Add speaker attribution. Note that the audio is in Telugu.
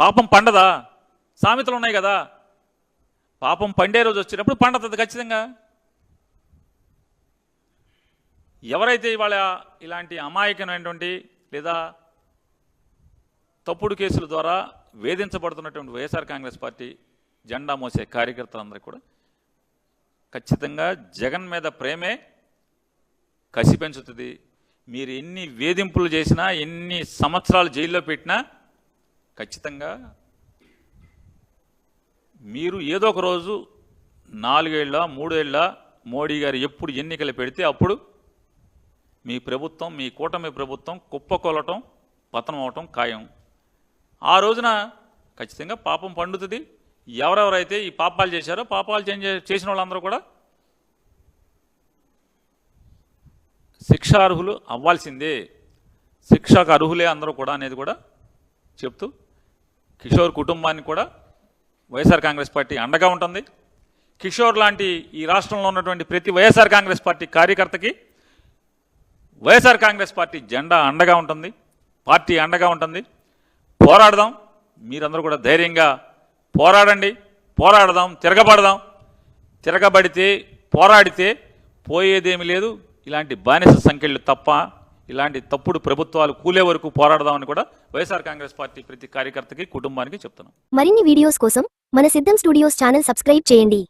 Speaker 1: పాపం పండదా? సామెతలు ఉన్నాయి కదా. పాపం పండే రోజు వచ్చినప్పుడు పండుతుంది ఖచ్చితంగా. ఎవరైతే ఇవాళ ఇలాంటి అమాయకమైనటువంటి లేదా తప్పుడు కేసుల ద్వారా వేధించబడుతున్నటువంటి వైఎస్ఆర్ కాంగ్రెస్ పార్టీ జెండా మోసే కార్యకర్తలందరూ కూడా ఖచ్చితంగా జగన్ మీద ప్రేమే కసి పెంచుతుంది మీరు ఎన్ని వేధింపులు చేసినా ఎన్ని సంవత్సరాలు జైల్లో పెట్టినా ఖచ్చితంగా మీరు ఏదో ఒక రోజు నాలుగేళ్ళ మూడేళ్ళ మోడీ గారు ఎప్పుడు ఎన్నికలు పెడితే అప్పుడు మీ ప్రభుత్వం మీ కూటమి ప్రభుత్వం కుప్పకొలటం పతనం అవటం ఖాయం. ఆ రోజున ఖచ్చితంగా పాపం పండుతుంది. ఎవరెవరైతే ఈ పాపాలు చేశారో పాపాలు చేసిన వాళ్ళందరూ కూడా శిక్షార్హులు అవ్వాల్సిందే. శిక్షకు అర్హులే అందరూ కూడా అనేది కూడా చెప్తూ కిషోర్ కుటుంబానికి కూడా వైఎస్ఆర్ కాంగ్రెస్ పార్టీ అండగా ఉంటుంది. కిషోర్ లాంటి ఈ రాష్ట్రంలో ఉన్నటువంటి ప్రతి వైఎస్ఆర్ కాంగ్రెస్ పార్టీ కార్యకర్తకి వైఎస్ఆర్ కాంగ్రెస్ పార్టీ జెండా అండగా ఉంటుంది. పార్టీ అండగా ఉంటుంది. పోరాడదాం. మీరందరూ కూడా ధైర్యంగా పోరాడండి. పోరాడదాం. తిరగబడదాం. తిరగబడితే పోరాడితే పోయేదేమి లేదు. ఇలాంటి బానిస సంఖ్యలు తప్ప ఇలాంటి తప్పుడు ప్రభుత్వాలు కూలే వరకు పోరాడదామని కూడా వైఎస్ఆర్ కాంగ్రెస్ పార్టీ ప్రతి కార్యకర్తకి కుటుంబానికి చెప్తున్నాం.
Speaker 2: మరిన్ని వీడియోస్ కోసం మన సిద్ధం స్టూడియోస్ ఛానల్ సబ్స్క్రైబ్ చేయండి.